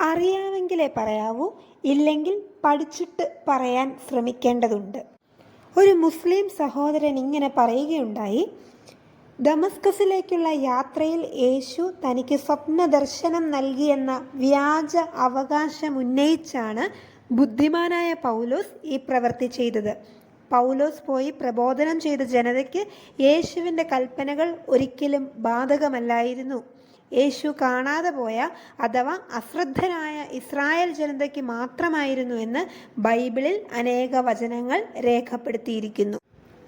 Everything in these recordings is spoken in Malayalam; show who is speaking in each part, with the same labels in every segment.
Speaker 1: അറിയാമെങ്കിലേ പറയാവൂ ഇല്ലെങ്കിൽ പഠിച്ചിട്ട് പറയാൻ ശ്രമിക്കേണ്ടതുണ്ട്. ഒരു മുസ്ലിം സഹോദരൻ ഇങ്ങനെ പറയുകയുണ്ടായി ദമസ്കസിലേക്കുള്ള യാത്രയിൽ യേശു തനിക്ക് സ്വപ്ന ദർശനം നൽകിയെന്ന വ്യാജ അവകാശം ഉന്നയിച്ചാണ് ബുദ്ധിമാനായ പൗലോസ് ഈ പ്രവൃത്തി ചെയ്തത്. പൗലോസ് പോയി പ്രബോധനം ചെയ്ത ജനതയ്ക്ക് യേശുവിന്റെ കൽപ്പനകൾ ഒരിക്കലും ബാധകമല്ലായിരുന്നു. യേശു കാണാതെ പോയ അഥവാ അശ്രദ്ധരായ ഇസ്രായേൽ ജനതയ്ക്ക് മാത്രമായിരുന്നു എന്ന് ബൈബിളിൽ അനേക വചനങ്ങൾ രേഖപ്പെടുത്തിയിരിക്കുന്നു.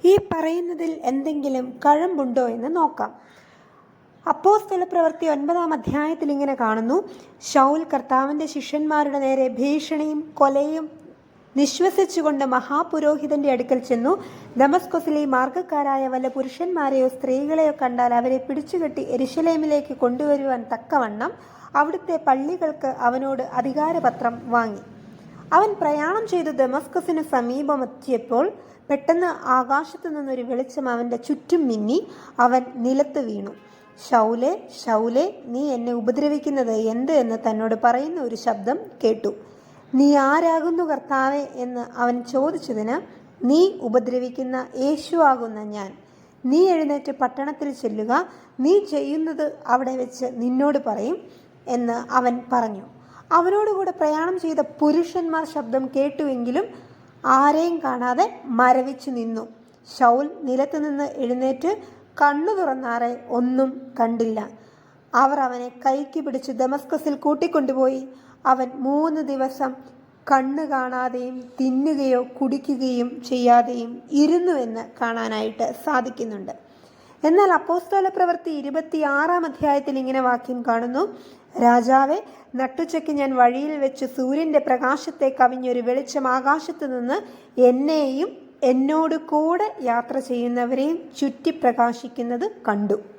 Speaker 1: ഈ പറയുന്നതിൽ എന്തെങ്കിലും കഴമ്പുണ്ടോ എന്ന് നോക്കാം. അപ്പോസ്തല പ്രവൃത്തി ഒൻപതാം അധ്യായത്തിൽ ഇങ്ങനെ കാണുന്നു. ഷൗൽ കർത്താവിന്റെ ശിഷ്യന്മാരുടെ നേരെ ഭീഷണിയും കൊലയും നിശ്വസിച്ചുകൊണ്ട് മഹാപുരോഹിതന്റെ അടുക്കൽ ചെന്നു. ദമസ്കൊസിലെ മാർഗക്കാരായ വല്ല പുരുഷന്മാരെയോ സ്ത്രീകളെയോ കണ്ടാൽ അവരെ പിടിച്ചുകെട്ടി എരിശലേമിലേക്ക് കൊണ്ടുവരുവാൻ തക്കവണ്ണം അവിടുത്തെ പള്ളികൾക്ക് അവനോട് അധികാരപത്രം വാങ്ങി. അവൻ പ്രയാണം ചെയ്ത് ദമസ്കസിന് സമീപമെത്തിയപ്പോൾ പെട്ടെന്ന് ആകാശത്തു നിന്നൊരു വെളിച്ചം അവന്റെ ചുറ്റും മിന്നി അവൻ നിലത്ത് വീണു. ഷൗലെ ഷൗലെ നീ എന്നെ ഉപദ്രവിക്കുന്നത് എന്ത്? എന്ന് തന്നോട് പറയുന്ന ഒരു ശബ്ദം കേട്ടു. നീ ആരാകുന്നു കർത്താവെ എന്ന് അവൻ ചോദിച്ചതിന് നീ ഉപദ്രവിക്കുന്ന യേശു ആകുന്ന ഞാൻ. നീ എഴുന്നേറ്റ് പട്ടണത്തിൽ ചെല്ലുക. നീ ചെയ്യുന്നത് അവിടെ വെച്ച് നിന്നോട് പറയും എന്ന് അവൻ പറഞ്ഞു. അവനോടുകൂടെ പ്രയാണം ചെയ്ത പുരുഷന്മാർ ശബ്ദം കേട്ടുവെങ്കിലും ആരെയും കാണാതെ മരവിച്ചു നിന്നു. ശൗൽ നിലത്ത് നിന്ന് എഴുന്നേറ്റ് കണ്ണു തുറന്നാറെ ഒന്നും കണ്ടില്ല. അവർ അവനെ കൈക്ക് പിടിച്ച് ദമസ്കസിൽ കൂട്ടിക്കൊണ്ടുപോയി. അവൻ മൂന്ന് ദിവസം കണ്ണു കാണാതെയും തിന്നുകയോ കുടിക്കുകയും ചെയ്യാതെയും ഇരുന്നുവെന്ന് കാണാനായിട്ട് സാധിക്കുന്നുണ്ട്. എന്നാൽ അപ്പോസ്തോല പ്രവൃത്തി ഇരുപത്തിയാറാം അധ്യായത്തിൽ ഇങ്ങനെ വാക്യം കാണുന്നു. രാജാവെ നട്ടുച്ചയ്ക്ക് ഞാൻ വഴിയിൽ വെച്ച് സൂര്യന്റെ പ്രകാശത്തെ കവിഞ്ഞൊരു വെളിച്ചം ആകാശത്ത് നിന്ന് എന്നെയും എന്നോട് കൂടെ യാത്ര ചെയ്യുന്നവരെയും ചുറ്റി പ്രകാശിക്കുന്നത് കണ്ടു.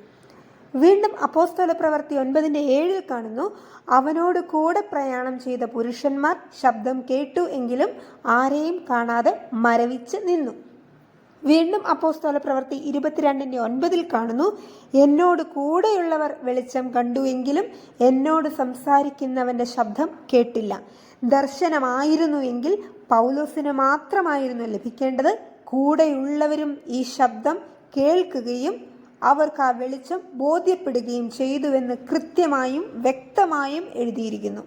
Speaker 1: വീണ്ടും അപ്പോസ്തല പ്രവർത്തി ഒൻപതിന്റെ ഏഴിൽ കാണുന്നു അവനോട് കൂടെ പ്രയാണം ചെയ്ത പുരുഷന്മാർ ശബ്ദം കേട്ടു എങ്കിലും ആരെയും കാണാതെ മരവിച്ച് നിന്നു. വീണ്ടും അപ്പോസ്തോല പ്രവർത്തി ഇരുപത്തിരണ്ടിന്റെ ഒൻപതിൽ കാണുന്നു എന്നോട് കൂടെയുള്ളവർ വെളിച്ചം കണ്ടു എങ്കിലും എന്നോട് സംസാരിക്കുന്നവന്റെ ശബ്ദം കേട്ടില്ല. ദർശനമായിരുന്നു എങ്കിൽ പൗലോസിന് മാത്രമായിരുന്നു ലഭിക്കേണ്ടത്. കൂടെയുള്ളവരും ഈ ശബ്ദം കേൾക്കുകയും അവർക്ക് ആ വെളിച്ചം ബോധ്യപ്പെടുകയും ചെയ്തുവെന്ന് കൃത്യമായും വ്യക്തമായും എഴുതിയിരിക്കുന്നു.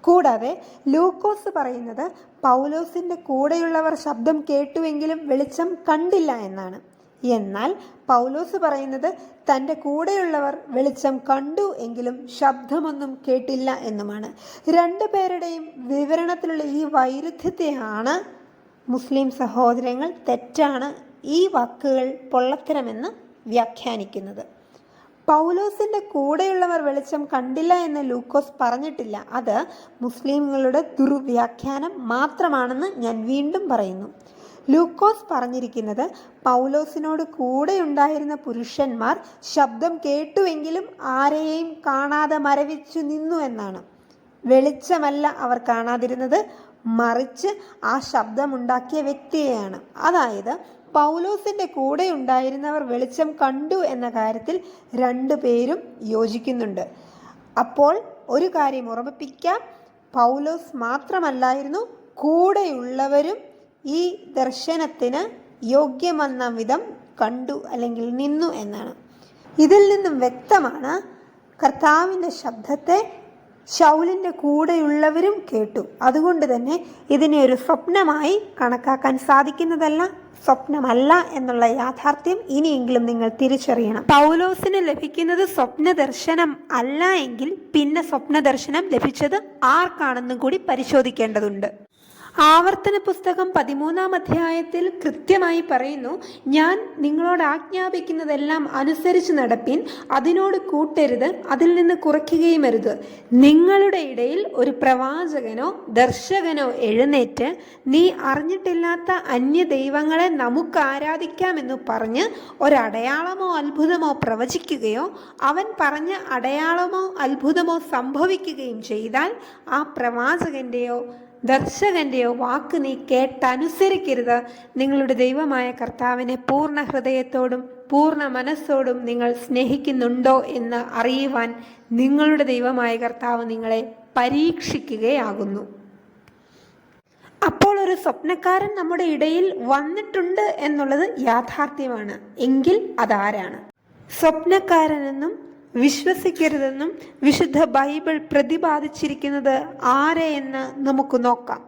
Speaker 1: കൂടാതെ ലൂക്കോസ് പറയുന്നത് പൗലോസിന്റെ കൂടെയുള്ളവർ ശബ്ദം കേട്ടുവെങ്കിലും വെളിച്ചം കണ്ടില്ല എന്നാണ്. എന്നാൽ പൗലോസ് പറയുന്നത് തന്റെ കൂടെയുള്ളവർ വെളിച്ചം കണ്ടു എങ്കിലും ശബ്ദമൊന്നും കേട്ടില്ല എന്നുമാണ്. രണ്ടു പേരുടെയും വിവരണത്തിലുള്ള ഈ വൈരുദ്ധ്യത്തെയാണ് മുസ്ലിം സഹോദരങ്ങൾ തെറ്റാണ് ഈ വാക്കുകൾ പൊള്ളത്തരമെന്ന് വ്യാഖ്യാനിക്കുന്നത്. പൗലോസിന്റെ കൂടെയുള്ളവർ വെളിച്ചം കണ്ടില്ല എന്ന് ലൂക്കോസ് പറഞ്ഞിട്ടില്ല. അത് മുസ്ലിങ്ങളുടെ ദുർവ്യാഖ്യാനം മാത്രമാണെന്ന് ഞാൻ വീണ്ടും പറയുന്നു. ലൂക്കോസ് പറഞ്ഞിരിക്കുന്നത് പൗലോസിനോട് കൂടെയുണ്ടായിരുന്ന പുരുഷന്മാർ ശബ്ദം കേട്ടുവെങ്കിലും ആരെയും കാണാതെ മരവിച്ചു നിന്നു എന്നാണ്. വെളിച്ചമല്ല അവർ കാണാതിരുന്നത് മറിച്ച് ആ ശബ്ദമുണ്ടാക്കിയ വ്യക്തിയെയാണ്. അതായത് പൗലോസിന്റെ കൂടെ ഉണ്ടായിരുന്നവർ വെളിച്ചം കണ്ടു എന്ന കാര്യത്തിൽ രണ്ടു പേരും യോജിക്കുന്നുണ്ട്. അപ്പോൾ ഒരു കാര്യം ഉറപ്പിക്കാം പൗലോസ് മാത്രമല്ലായിരുന്നു കൂടെയുള്ളവരും ഈ ദർശനത്തിന് യോഗ്യമെന്ന വിധം കണ്ടു അല്ലെങ്കിൽ നിന്നു എന്നാണ്. ഇതിൽ നിന്നും വ്യക്തമാണ് കർത്താവിന്റെ ശബ്ദത്തെ ഷൗലിന്റെ കൂടെയുള്ളവരും കേട്ടു. അതുകൊണ്ട് തന്നെ ഇതിനെ ഒരു സ്വപ്നമായി കണക്കാക്കാൻ സാധിക്കുന്നതല്ല സ്വപ്നമല്ല എന്നുള്ള യാഥാർത്ഥ്യം ഇനിയെങ്കിലും നിങ്ങൾ തിരിച്ചറിയണം. പൗലോസിന് ലഭിക്കുന്നത് സ്വപ്ന ദർശനം അല്ല എങ്കിൽ പിന്നെ സ്വപ്ന ദർശനം ലഭിച്ചത് ആർക്കാണെന്നും കൂടി പരിശോധിക്കേണ്ടതുണ്ട്. ആവർത്തന പുസ്തകം പതിമൂന്നാം അധ്യായത്തിൽ കൃത്യമായി പറയുന്നു ഞാൻ നിങ്ങളോട് ആജ്ഞാപിക്കുന്നതെല്ലാം അനുസരിച്ച് നടപ്പിൻ അതിനോട് കൂട്ടരുത് അതിൽ നിന്ന് കുറയ്ക്കുകയും അരുത്. നിങ്ങളുടെ ഇടയിൽ ഒരു പ്രവാചകനോ ദർശകനോ എഴുന്നേറ്റ് നീ അറിഞ്ഞിട്ടില്ലാത്ത അന്യ ദൈവങ്ങളെ നമുക്ക് ആരാധിക്കാമെന്ന് പറഞ്ഞ് ഒരടയാളമോ അത്ഭുതമോ പ്രവചിക്കുകയോ അവൻ പറഞ്ഞ അടയാളമോ അത്ഭുതമോ സംഭവിക്കുകയും ചെയ്താൽ ആ പ്രവാചകന്റെയോ ദർശകന്റെയോ വാക്ക് നീ കേട്ടനുസരിക്കരുത്. നിങ്ങളുടെ ദൈവമായ കർത്താവിനെ പൂർണ ഹൃദയത്തോടും പൂർണ മനസ്സോടും നിങ്ങൾ സ്നേഹിക്കുന്നുണ്ടോ എന്ന് അറിയുവാൻ നിങ്ങളുടെ ദൈവമായ കർത്താവ് നിങ്ങളെ പരീക്ഷിക്കുകയാകുന്നു. അപ്പോൾ ഒരു സ്വപ്നക്കാരൻ നമ്മുടെ ഇടയിൽ വന്നിട്ടുണ്ട് എന്നുള്ളത് യാഥാർത്ഥ്യമാണ്. എങ്കിൽ അതാരാണ്? സ്വപ്നക്കാരനെന്നും വിശ്വസിക്കരുതെന്നും വിശുദ്ധ ബൈബിൾ പ്രതിപാദിച്ചിരിക്കുന്നത് ആരെ എന്ന് നമുക്ക് നോക്കാം.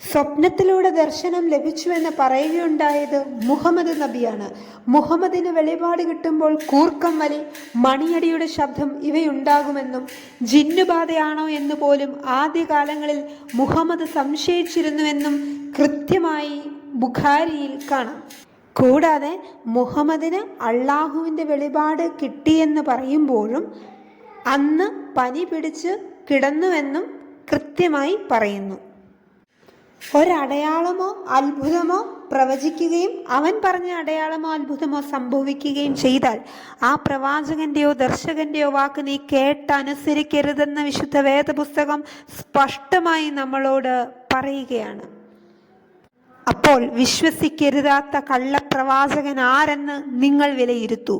Speaker 1: സ്വപ്നത്തിലൂടെ ദർശനം ലഭിച്ചുവെന്ന് പറയുകയുണ്ടായത് മുഹമ്മദ് നബിയാണ്. മുഹമ്മദിന് വെളിപാട് കിട്ടുമ്പോൾ കൂർക്കം വലി മണിയടിയുടെ ശബ്ദം ഇവയുണ്ടാകുമെന്നും ജിന്നുബാധയാണോ എന്ന് പോലും ആദ്യകാലങ്ങളിൽ മുഹമ്മദ് സംശയിച്ചിരുന്നുവെന്നും കൃത്യമായി ബുഖാരിയിൽ കാണാം. കൂടാതെ മുഹമ്മദിന് അള്ളാഹുവിന്റെ വെളിപാട് കിട്ടിയെന്ന് പറയുമ്പോഴും അന്ന് പനി പിടിച്ച് കിടന്നുവെന്നും കൃത്യമായി പറയുന്നു. ഒരടയാളമോ അത്ഭുതമോ പ്രവചിക്കുകയും അവൻ പറഞ്ഞ അടയാളമോ അത്ഭുതമോ സംഭവിക്കുകയും ചെയ്താൽ ആ പ്രവാചകന്റെയോ ദർശകന്റെയോ വാക്ക് നീ കേട്ടനുസരിക്കരുതെന്ന വിശുദ്ധ വേദപുസ്തകം സ്പഷ്ടമായി നമ്മളോട് പറയുകയാണ്. അപ്പോൾ വിശ്വസിക്കരുതാത്ത കള്ളപ്രവാചകൻ ആരെന്ന് നിങ്ങൾ വിലയിരുത്തൂ.